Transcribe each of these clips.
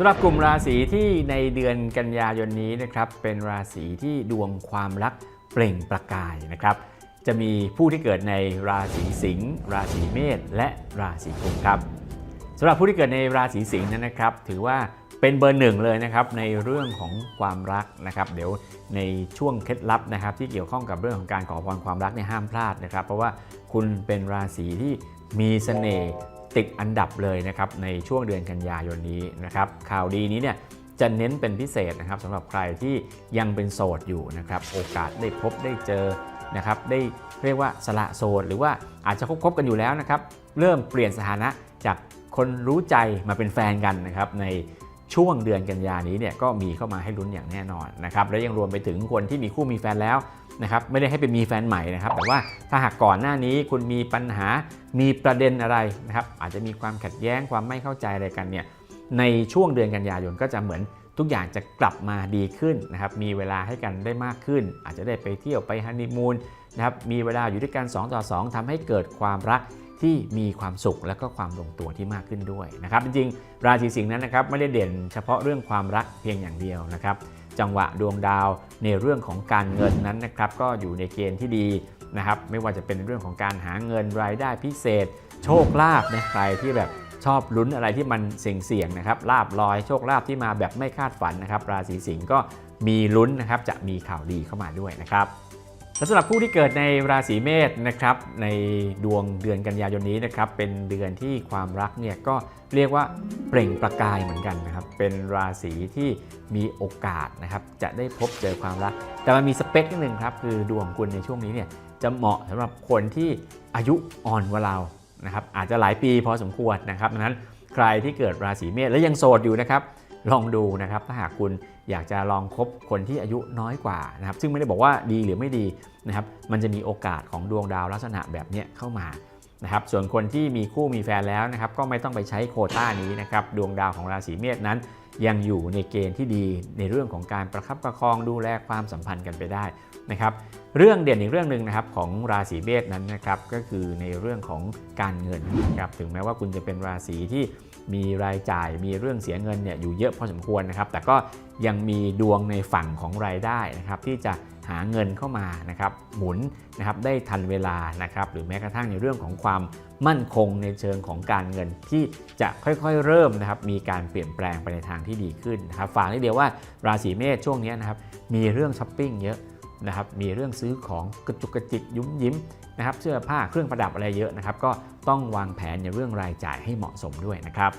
สำหรับกลุ่มราศีที่ในเดือนกันยายนนี้นะครับเป็นราศีที่ดวงความรักเปล่งประกายนะครับ จะมีผู้ที่เกิดในราศีสิงห์ราศีเมษและราศีกุมครับสำหรับผู้ที่เกิดในราศีสิงห์นั้นนะครับ ถือว่าเป็นเบอร์หนึ่งเลยนะครับในเรื่องของความรักนะครับ เดี๋ยวในช่วงเคล็ดลับนะครับ ที่เกี่ยวข้องกับเรื่องของการขอพรความรักเนี่ยห้ามพลาดนะครับ เพราะว่าคุณเป็นราศีที่มีเสน่ห์ ติดอันดับเลยนะครับในช่วงเดือนกันยายนนี้นะครับข่าวดีนี้เนี่ยจะเน้นเป็นพิเศษนะครับสำหรับใครที่ยังเป็นโสดอยู่นะครับโอกาสได้พบได้เจอนะครับได้เรียกว่าสละโสด หรือว่าอาจจะคบกันอยู่แล้วนะครับเริ่มเปลี่ยนสถานะจากคนรู้ใจมาเป็นแฟนกันนะครับในช่วงเดือนกันยานี้เนี่ยก็มีเข้ามาให้ลุ้นอย่างแน่นอนนะครับและยังรวมไปถึงคนที่มีคู่มีแฟนแล้ว นะครับไม่ได้ให้ไปมีแฟนใหม่นะครับแต่ว่าถ้าหากก่อนหน้านี้คุณมีปัญหามีประเด็นอะไรนะครับอาจจะมีความขัดแย้งความไม่เข้าใจอะไรกันเนี่ยในช่วงเดือนกันยายนก็จะเหมือนทุกอย่างจะกลับมาดีขึ้นนะครับมีเวลาให้กันได้มากขึ้น อาจจะได้ไปเที่ยวไปฮันนีมูนนะครับมีเวลาอยู่ด้วยกัน2ต่อ2ทำให้เกิดความรักที่มีความสุขและก็ความลงตัวที่มากขึ้นด้วยนะครับจริงๆ ราศีสิงห์นั้นนะครับไม่ได้เด่นเฉพาะเรื่องความรักเพียงอย่างเดียวนะครับ จังหวะดวงดาวในเรื่องของการเงินนั้นนะครับก็อยู่ในเกณฑ์ที่ดีนะครับไม่ว่าจะเป็นเรื่องของการหาเงินรายได้พิเศษ โชคลาภนะใครที่แบบชอบลุ้นอะไรที่มันเสี่ยงๆนะครับลาบลอยโชคลาภที่มาแบบไม่คาดฝันนะครับ ราศีสิงห์ก็มีลุ้นนะครับจะมีข่าวดีเข้ามาด้วยนะครับ และสำหรับผู้ที่เกิดในราศีเมษนะครับในดวงเดือนกันยายนนี้นะครับเป็นเดือนที่ความรักเนี่ยก็เรียกว่าเปล่งประกายเหมือนกันนะครับเป็นราศีที่มีโอกาสนะครับจะได้พบเจอความรัก แต่มันมีสเปคนิดนึงครับคือดวงคุณในช่วงนี้เนี่ยจะเหมาะสำหรับคนที่อายุอ่อนกว่าเรานะครับอาจจะหลายปีพอสมควรนะครับดังนั้นใครที่เกิดราศีเมษและยังโสดอยู่นะครับลองดูนะครับถ้าหากคุณ อยากจะลองคบคนที่อายุน้อยกว่านะครับซึ่งไม่ได้บอกว่าดีหรือไม่ดีนะครับมันจะมีโอกาสของดวงดาวลักษณะแบบนี้เข้ามานะครับส่วนคนที่มีคู่มีแฟนแล้วนะครับก็ไม่ต้องไปใช้โคต้านี้นะครับดวงดาวของราศีเมษนั้น ยังอยู่ในเกณฑ์ที่ดีในเรื่องของการประคับประคองดูแลความสัมพันธ์กันไปได้นะครับเรื่องเด่นอีกเรื่องหนึ่งนะครับของราศีเมษนั้นนะครับก็คือในเรื่องของการเงินนะครับถึงแม้ว่าคุณจะเป็นราศีที่ มีรายจ่ายมีเรื่องเสียเงินเนี่ยอยู่เยอะพอสมควรนะครับแต่ก็ยังมีดวงในฝั่งของรายได้นะครับที่จะหาเงินเข้ามานะครับหมุนนะครับได้ทันเวลานะครับหรือแม้กระทั่งในเรื่องของความมั่นคงในเชิงของการเงินที่จะค่อยๆ เริ่มนะครับมีการเปลี่ยนแปลงไปในทางที่ดีขึ้นนะครับฝากนิดเดียวว่าราศีเมษช่วงนี้นะครับมีเรื่องช้อปปิ้งเยอะ นะครับมีเรื่องซื้อของกระจุกกระจิกยุ้มยิ้มนะครับเสื้อผ้าเครื่องประดับอะไรเยอะนะครับก็ต้องวางแผนในเรื่องรายจ่ายให้เหมาะสมด้วยนะครับ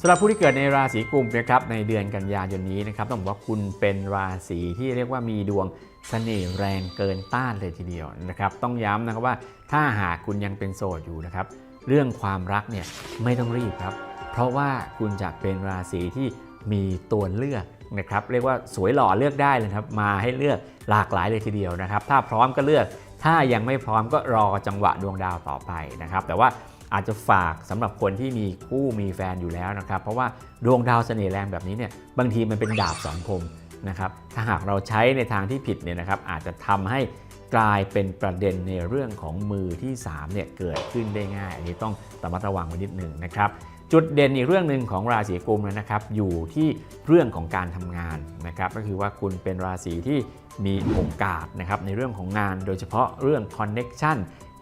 สำหรับผู้ที่เกิดในราศีกุมนะครับในเดือนกันยายนนี้นะครับต้องบอกว่าคุณเป็นราศีที่เรียกว่ามีดวงเสน่ห์แรงเกินต้านเลยทีเดียวนะครับต้องย้ำนะครับว่าถ้าหากคุณยังเป็นโสดอยู่นะครับเรื่องความรักเนี่ยไม่ต้องรีบครับ เพราะว่าคุณจะเป็นราศีที่ มีตัวเลือกนะครับเรียกว่าสวยหล่อเลือกได้เลยครับมาให้เลือกหลากหลายเลยทีเดียวนะครับ ถ้าพร้อมก็เลือก ถ้ายังไม่พร้อมก็รอจังหวะดวงดาวต่อไปนะครับ แต่ว่าอาจจะฝากสำหรับคนที่มีคู่มีแฟนอยู่แล้วนะครับ เพราะว่าดวงดาวเสน่ห์แรงแบบนี้เนี่ยบางทีมันเป็นดาบสองคมนะครับถ้าหากเราใช้ในทางที่ผิดเนี่ยนะครับอาจจะทำให้กลายเป็นประเด็นในเรื่องของมือที่3เนี่ยเกิดขึ้นได้ง่าย อันนี้ต้องระมัดระวังไว้นิดหนึ่งนะครับ จุดเด่นอีกเรื่องหนึ่งของราศีกุมนะครับ อยู่ที่เรื่องของการทำงานนะครับ ก็คือว่าคุณเป็นราศีที่มีโอกาสนะครับในเรื่องของงาน โดยเฉพาะเรื่องคอนเน็กชัน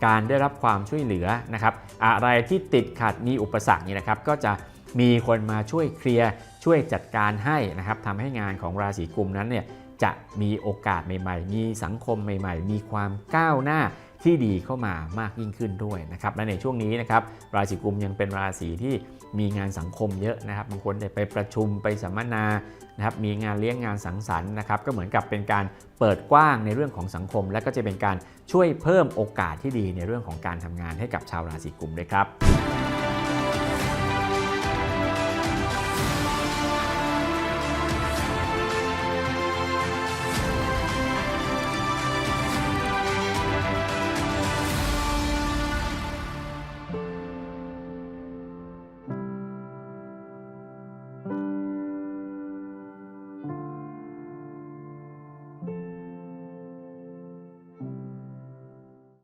การได้รับความช่วยเหลือนะครับ อะไรที่ติดขัดมีอุปสรรคนี่นะครับ ก็จะมีคนมาช่วยเคลียร์ช่วยจัดการให้นะครับทำให้งานของราศีกุมนั้นเนี่ยจะมีโอกาสใหม่ ๆ มีสังคมใหม่ ๆ มีความก้าวหน้า ที่ดีเข้ามามากยิ่งขึ้นด้วยนะครับและในช่วงนี้นะครับราศีกุมยังเป็นราศีที่มีงานสังคมเยอะนะครับบางคนไปประชุมไปสัมมนานะครับมีงานเลี้ยงงานสังสรรค์นะครับก็เหมือนกับเป็นการเปิดกว้างในเรื่องของสังคม และก็จะเป็นการช่วยเพิ่มโอกาสที่ดีในเรื่องของการทำงานให้กับชาวราศีกุมด้วยครับ